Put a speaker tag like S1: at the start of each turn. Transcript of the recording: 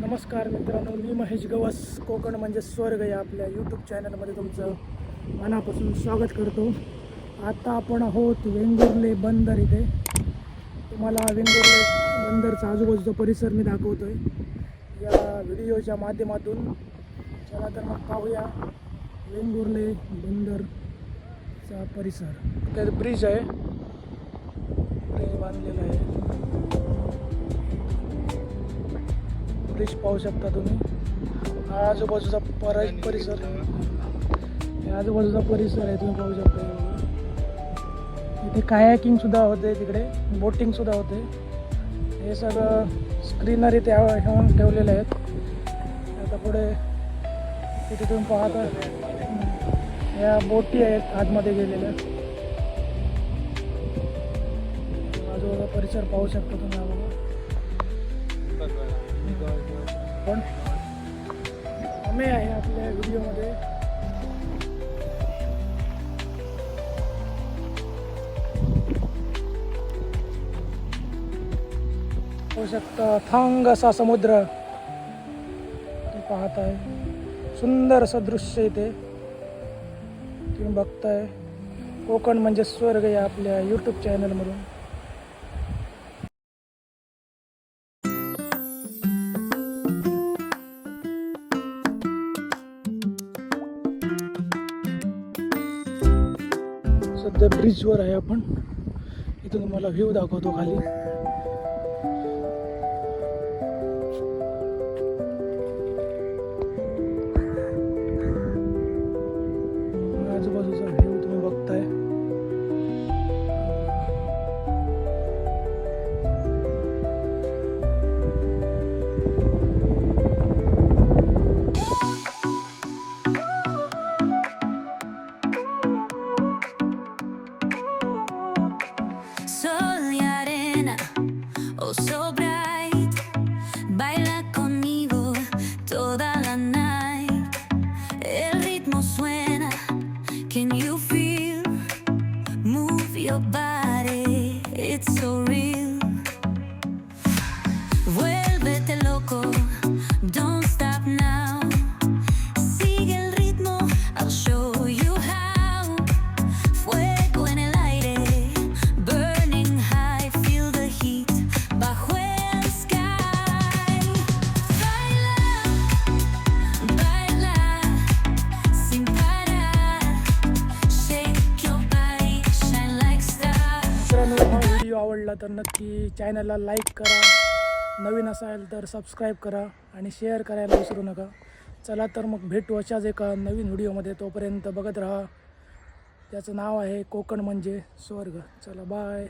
S1: नमस्कार मित्रांनो मी महेश गवस कोकण म्हणजे स्वर्ग या आपल्या यूट्यूब चॅनलमध्ये तुमचं मनापासून स्वागत करतो. आता आपण आहोत वेंगुर्ले बंदर इथे. तुम्हाला वेंगुर्ले बंदरचा आजूबाजूचा परिसर मी दाखवतो आहे या व्हिडिओच्या माध्यमातून चला तर मग पाहूया वेंगुर्ले बंदरचा परिसर. त्यात ब्रिज आहे. ब्रिज बांधलेला आहे. ब्रिज पाहू शकता तुम्ही. आजूबाजूचा पर परिसर. आजूबाजूचा परिसर आहे तुम्ही पाहू शकता इथे कायाकिंग सुद्धा होते तिकडे बोटिंग सुद्धा होते. हे सगळं स्क्रीनरी इथे ठेवून ठेवलेले आहेत. आता पुढे तिथे तुम्ही पाहता या बोटी आहेत आतमध्ये गेलेल्या. आजूबाजूचा परिसर पाहू शकता तुम्ही आम्हाला. पण आम्ही आहे आपल्या व्हिडिओमध्ये. होऊ शकता. थांग असा समुद्र. ते पाहत आहे सुंदर असं दृश्य इथे. तुम्ही बघताय. कोकण म्हणजे स्वर्ग या आपल्या यूट्यूब चॅनलमधून सध्या ब्रिजवर आहे आपण. इथं तुम्हाला व्ह्यू दाखवतो खाली.
S2: So bright. Toda la night. Can you feel? Move your body, it's so real.
S1: हा व्हिडिओ आवडला तर नक्की चॅनलला लाईक करा. नवीन असाल तर सबस्क्राईब करा आणि शेअर करायला विसरू नका. चला तर मग भेटू अशाच एका नवीन व्हिडिओमध्ये तोपर्यंत बघत राहा. त्याचं नाव आहे कोकण म्हणजे स्वर्ग. चला बाय